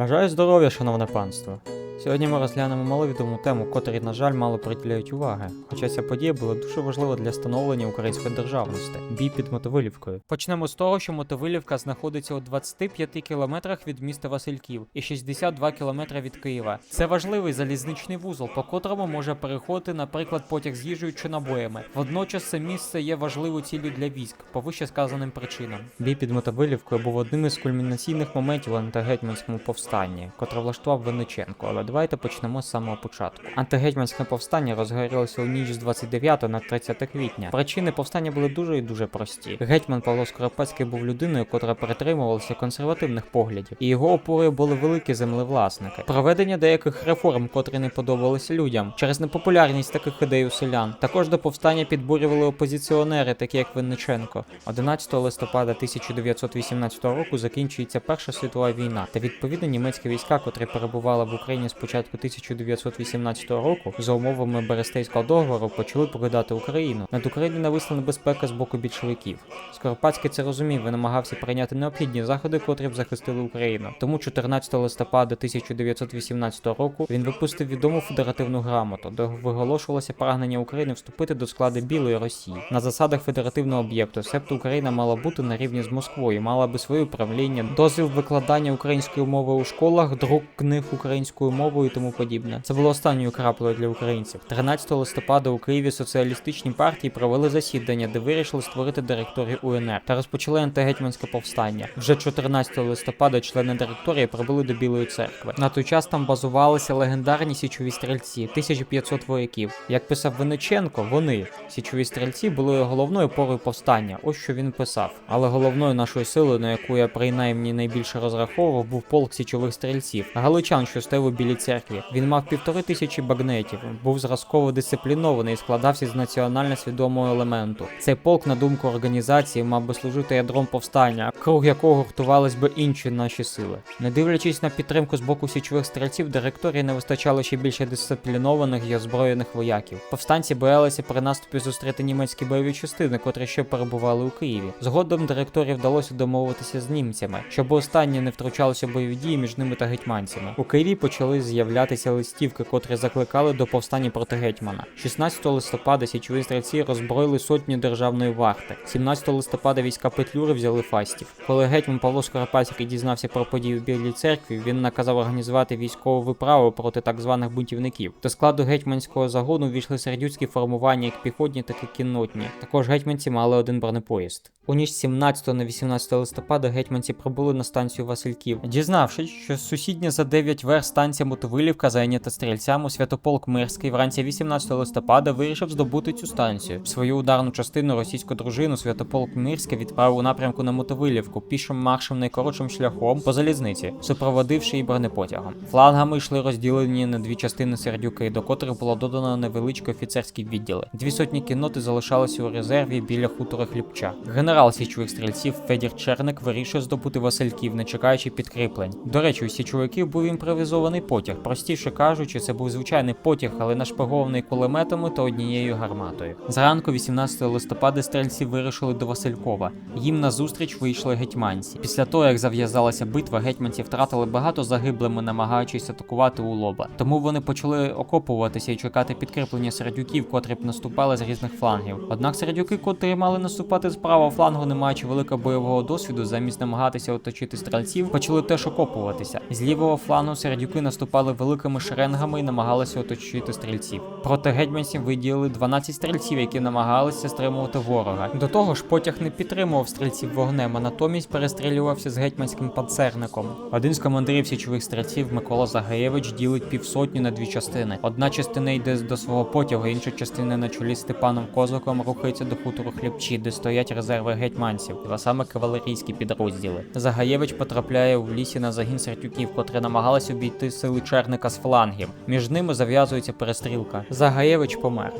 Бажаю здоров'я, шановне панство. Сьогодні ми розглянемо маловідому тему, котрій, на жаль, мало приділяють уваги. Хоча ця подія була дуже важлива для становлення української державності бій під Мотовилівкою. Почнемо з того, що Мотовилівка знаходиться у 25 кілометрах від міста Васильків і 62 кілометри від Києва. Це важливий залізничний вузол, по котрому може переходити, наприклад, потяг з їжею чи набоями. Водночас це місце є важливою ціллю для військ, по вище сказаним причинам. Бій під Мотовилівкою був одним із кульмінаційних моментів антигетьманському повстанні, котре влаштував Винниченко. Давайте почнемо з самого початку. Антигетьманське повстання розгорілося у ніч з 29 на 30 квітня. Причини повстання були дуже і дуже прості. Гетьман Павло Скоропадський був людиною, котра притримувалася консервативних поглядів, і його опорою були великі землевласники. Проведення деяких реформ, котрі не подобалися людям, через непопулярність таких ідей у селян. Також до повстання підбурювали опозиціонери, такі як Винниченко. 11 листопада 1918 року закінчується Перша світова війна, та відповідно німецькі війська, котрі перебували в Україні з початку 1918 року, за умовами Берестейського договору почали покидати Україну. Над Україною нависла небезпека з боку більшовиків. Скоропадський це розумів і намагався прийняти необхідні заходи, котрі б захистили Україну. Тому 14 листопада 1918 року він випустив відому федеративну грамоту, де виголошувалося прагнення України вступити до складу Білої Росії на засадах федеративного об'єкту. Себто Україна мала бути на рівні з Москвою, мала би своє управління, дозвіл викладання української мови у школах, друк книг українською мовою і тому подібне. Це було останньою краплею для українців. 13 листопада у Києві соціалістичні партії провели засідання, де вирішили створити директорію УНР та розпочали антигетьманське повстання. Вже 14 листопада члени директорії прибули до Білої церкви. На той час там базувалися легендарні січові стрільці, 1500 вояків. Як писав Винниченко, вони, січові стрільці, були головною опорою повстання. Ось що він писав. Але головною нашою силою, на яку я принаймні найбільше розраховував, був полк січових стрільців. Галичан, що стояв у білій церкві. Він мав півтори тисячі багнетів, був зразково дисциплінований і складався з національно свідомого елементу. Цей полк, на думку організації, мав би служити ядром повстання, круг якого гуртувались би інші наші сили. Не дивлячись на підтримку з боку січових стрільців, директорії не вистачало ще більше дисциплінованих і озброєних вояків. Повстанці боялися при наступі зустріти німецькі бойові частини, котрі ще перебували у Києві. Згодом директорії вдалося домовитися з німцями, щоб останні не втручалися бойові дії між ними та гетьманцями. У Києві почали з'являтися листівки, котрі закликали до повстання проти гетьмана. 16 листопада січові стрільці роззброїли сотні державної варти. 17 листопада війська Петлюри взяли фастів. Коли гетьман Павло Скоропадський дізнався про події в Білій церкві, він наказав організувати військову виправу проти так званих бунтівників. До складу гетьманського загону ввійшли сердюцькі формування, як піхотні, так і кіннотні. Також гетьманці мали один бронепоїзд. У ніч 17 на 18 листопада гетьманці прибули на станцію Васильків, дізнавшись, що сусідня за 9 верст станція Мотовилівка зайнята стрільцями, Святополк Мирський вранці 18 листопада вирішив здобути цю станцію. Свою ударну частину російську дружину Святополк Мирський відправив у напрямку на Мотовилівку пішим маршем найкоротшим шляхом по залізниці, супроводивши її бронепотягом. Флангами йшли розділені на дві частини сердюки, до котрих було додано невеличкі офіцерські відділи. Дві сотні кінноти залишалися у резерві біля хутора Хлібча. Генерал січових стрільців Федір Черник вирішив здобути Васильків, не чекаючи підкріплень. До речі, у січовиків був імпровізований потяг. Простіше кажучи, це був звичайний потяг, але нашпигований кулеметами та однією гарматою. Зранку, 18 листопада, стрільці вирушили до Василькова. Їм назустріч вийшли гетьманці. Після того, як зав'язалася битва, гетьманці втратили багато загиблими, намагаючись атакувати у лоба. Тому вони почали окопуватися і чекати підкріплення сердюків, котрі б наступали з різних флангів. Однак сердюки, котрі мали наступати з правого флангу, не маючи великого бойового досвіду, замість намагатися оточити стрільців, почали теж окопуватися. З лівого флангу сердюки наступали великими шеренгами і намагалися оточити стрільців. Проти гетьманців виділили 12 стрільців, які намагалися стримувати ворога. До того ж, потяг не підтримував стрільців вогнем, а натомість перестрілювався з гетьманським панцерником. Один з командирів січових стрільців Микола Загаєвич ділить півсотні на дві частини. Одна частина йде до свого потягу, інша частина на чолі з Степаном Козаком рухається до хутору Хлібчі, де стоять резерви гетьманців, а саме кавалерійські підрозділи. Загаєвич потрапляє в лісі на загін сертюків, котрі намагалися обійти сили черника з флангів. Між ними зав'язується перестрілка. Загаєвич помер.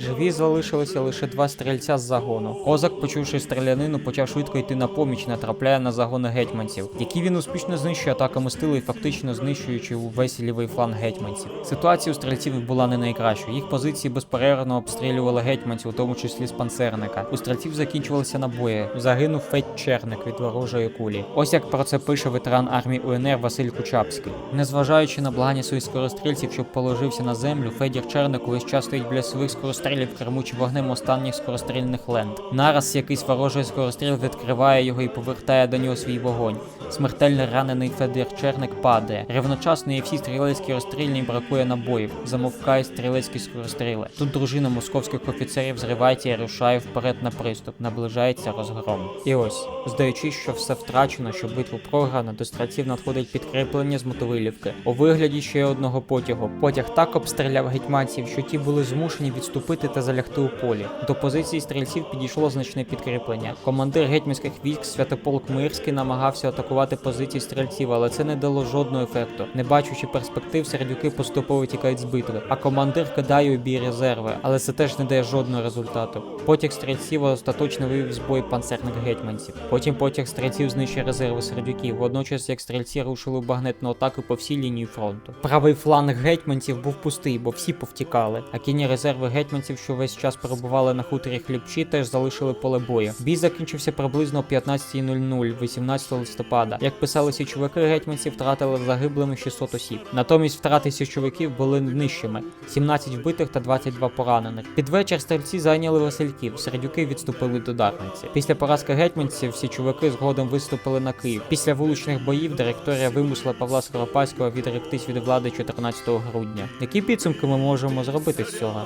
Живі залишилися лише два стрільця з загону. Козак, почувши стрілянину, почав швидко йти на поміч, натрапляє на загони гетьманців, які він успішно знищує атаками стилу і фактично знищуючи увесь лівий фланг гетьманців. Ситуація у стрільців була не найкращою. Їх позиції безперервно обстрілювали гетьманців, у тому числі з панцерника. У стрільців закінчувалися набої. Загинув Федь Черник від ворожої кулі. Ось як про це пише ветеран армії УНР Василь Кучапський. Незважаючи на благання своїх скорострільців, щоб положився на землю, Федір Черник увесь час стоїть біля своїх скорострілів, кермуючи вогнем останніх скорострільних лент. Нараз якийсь ворожий скоростріл відкриває його і повертає до нього свій вогонь. Смертельно ранений Федір Черник падає. Рівночасно і всі стрілецькі розстрільні бракує набоїв. Замовкають стрілецькі скоростріли. Тут дружина московських офіцерів зривається і рушає вперед на приступ. Наближається розгром. І ось, здаючись, що все втрачено, що битву програно, до стрільців надходить підкріплення з Мотовилівки у вигляді ще одного потягу. Потяг так обстріляв гетьманців, що ті були змушені відступити та залягти у полі. До позиції стрільців підійшло значне підкріплення. Командир гетьманських військ Святополк Мирський намагався атакувати позиції стрільців, але це не дало жодного ефекту. Не бачучи перспектив, сердюки поступово тікають з битви. А командир кидає у бій резерви, але це теж не дає жодного результату. Потяг стрільців остаточно вивів з бою панцерних гетьманців. Потім потяг стрільців знищує резерви сердюків. Водночас, як стрільці рушили в багнетну атаку по всій лінії фронту. Правий фланг гетьманців був пустий, бо всі повтікали. А кінні резерви гетьманців, що весь час перебували на хуторі хлібчі, теж залишили поле бою. Бій закінчився приблизно о 15.00 18 листопада. Як писали січовики, гетьманці втратили загиблими 600 осіб. Натомість втрати січовиків були нижчими: 17 вбитих та 22 поранених. Під вечір стрільці зайняли Васильків, сердюки відступили до Дарниці. Після поразки гетьманців січовики згодом виступили на Київ. Після вуличних боїв директорія вимусила Павла Скоропадського відректись від влади 14 грудня. Які підсумки ми можемо зробити з цього?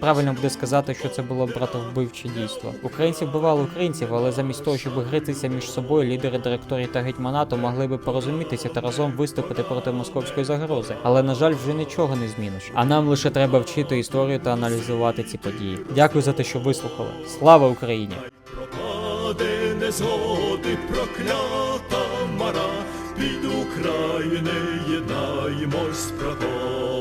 Правильно буде сказати, що це було братовбивче дійство. Українці вбивали українців, але замість того, щоб гритися між собою, лідери директорії та гетьманату могли би порозумітися та разом виступити проти московської загрози. Але на жаль, вже нічого не зміниш. А нам лише треба вчити історію та аналізувати ці події. Дякую за те, що вислухали. Слава Україні! Пропаде незгоди проклята мара, під України єднаємось братом.